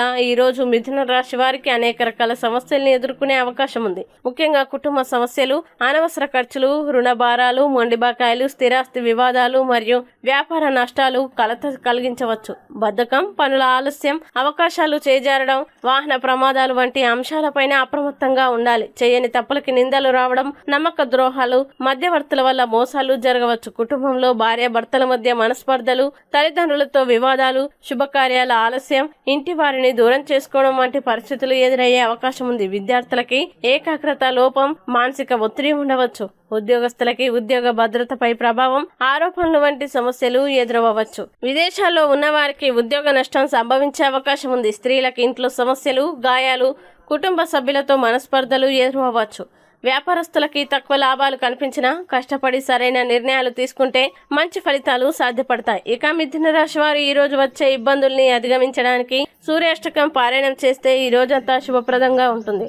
ఈ రోజు మిథున రాశి వారికి అనేక రకాల సమస్యల్ని ఎదుర్కొనే అవకాశం ఉంది. ముఖ్యంగా కుటుంబ సమస్యలు అనవసర ఖర్చులు రుణ భారాలు మొండి బకాయిలు స్థిరాస్తి వివాదాలు మరియు వ్యాపార నష్టాలు కలత కలిగించవచ్చు. బద్ధకం పనుల ఆలస్యం అవకాశాలు చేజారడం వాహన ప్రమాదాలు వంటి అంశాలపైన అప్రమత్తంగా ఉండాలి. చేయని తప్పులకి నిందలు రావడం నమ్మక ద్రోహాలు మధ్యవర్తుల వల్ల మోసాలు జరగవచ్చు. కుటుంబంలో భార్య భర్తల మధ్య మనస్పర్ధలు తల్లిదండ్రులతో వివాదాలు శుభకార్యాల ఆలస్యం ఇంటి వారిని దూరం చేసుకోవడం వంటి పరిస్థితులు ఎదురయ్యే అవకాశం ఉంది. విద్యార్థులకి ఏకాగ్రత లోపం మానసిక ఒత్తిడి ఉండవచ్చు. ఉద్యోగస్తులకి ఉద్యోగ భద్రతపై ప్రభావం ఆరోపణలు వంటి సమస్యలు ఎదురవ్వచ్చు. విదేశాల్లో ఉన్న వారికి ఉద్యోగ నష్టం సంభవించే అవకాశం ఉంది. స్త్రీలకు ఇంట్లో సమస్యలు గాయాలు కుటుంబ సభ్యులతో మనస్పర్ధలు ఎదురవ్వచ్చు. వ్యాపారస్తులకి తక్కువ లాభాలు కనిపించినా కష్టపడి సరైన నిర్ణయాలు తీసుకుంటే మంచి ఫలితాలు సాధ్యపడతాయి. ఇక మిథున రాశి వారు ఈ రోజు వచ్చే ఇబ్బందుల్ని అధిగమించడానికి సూర్యాష్టకం పారాయణం చేస్తే ఈ రోజంతా శుభప్రదంగా ఉంటుంది.